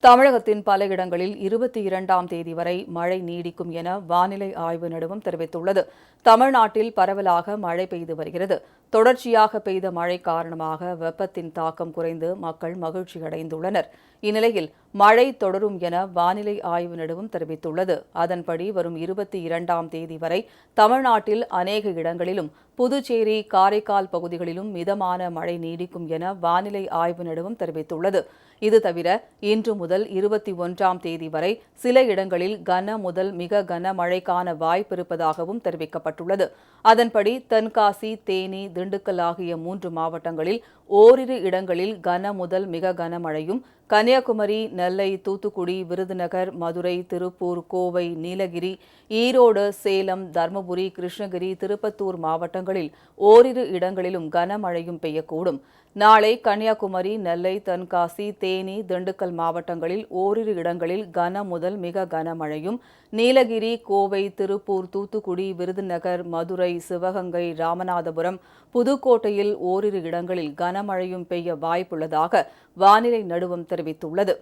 தமிழகத்தின் பல இடங்களில் இருபத்தி இரண்டாம் தேதி வரை மழை நீடிக்கும் என வானிலை ஆய்வு நடுவம் தெரிவித்துள்ளது. தமிழ்நாட்டில் பரவலாக மழை பெய்து வருகிறது. தொடர்ச்சியாக பெய்த மழை காரணமாக வெப்பத்தின் தாக்கம் குறைந்து மக்கள் மகிழ்ச்சியடைந்துள்ளனர். இந்நிலையில் மழை தொடரும் என வானிலை ஆய்வு நிறுவனம் தெரிவித்துள்ளது. அதன்படி வரும் இருபத்தி இரண்டாம் தேதி வரை தமிழ்நாட்டில் அநேக இடங்களிலும் புதுச்சேரி காரைக்கால் பகுதிகளிலும் மிதமான மழை நீடிக்கும் என வானிலை ஆய்வு நிறுவனம் தெரிவித்துள்ளது. இது தவிர இன்று முதல் இருபத்தி ஒன்றாம் தேதி வரை சில இடங்களில் கன முதல் மிக கன மழைக்கான வாய்ப்பிருப்பதாகவும் தெரிவிக்கப்பட்டுள்ளது. அதன்படி தென்காசி தேனி திண்டுக்கல் ஆகிய மூன்று மாவட்டங்களில் ஓரிரு இடங்களில் கன முதல் மிக கனமழையும் கன்னியாகுமரி நெல்லை தூத்துக்குடி விருதுநகர் மதுரை திருப்பூர் கோவை நீலகிரி ஈரோடு சேலம் தருமபுரி கிருஷ்ணகிரி திருப்பத்தூர் மாவட்டங்களில் ஓரிரு இடங்களிலும் கனமழையும் பெய்யக்கூடும். நாளை கன்னியாகுமரி நெல்லை தென்காசி தேனி திண்டுக்கல் மாவட்டங்களில் ஓரிரு இடங்களில் கன முதல் மிக கனமழையும் நீலகிரி கோவை திருப்பூர் தூத்துக்குடி விருதுநகர் மதுரை சிவகங்கை ராமநாதபுரம் புதுக்கோட்டையில் ஓரிரு இடங்களில் கன கனமழையும் பெய்ய வாய்ப்புள்ளதாக வானிலை நடுவம் தெரிவித்துள்ளது.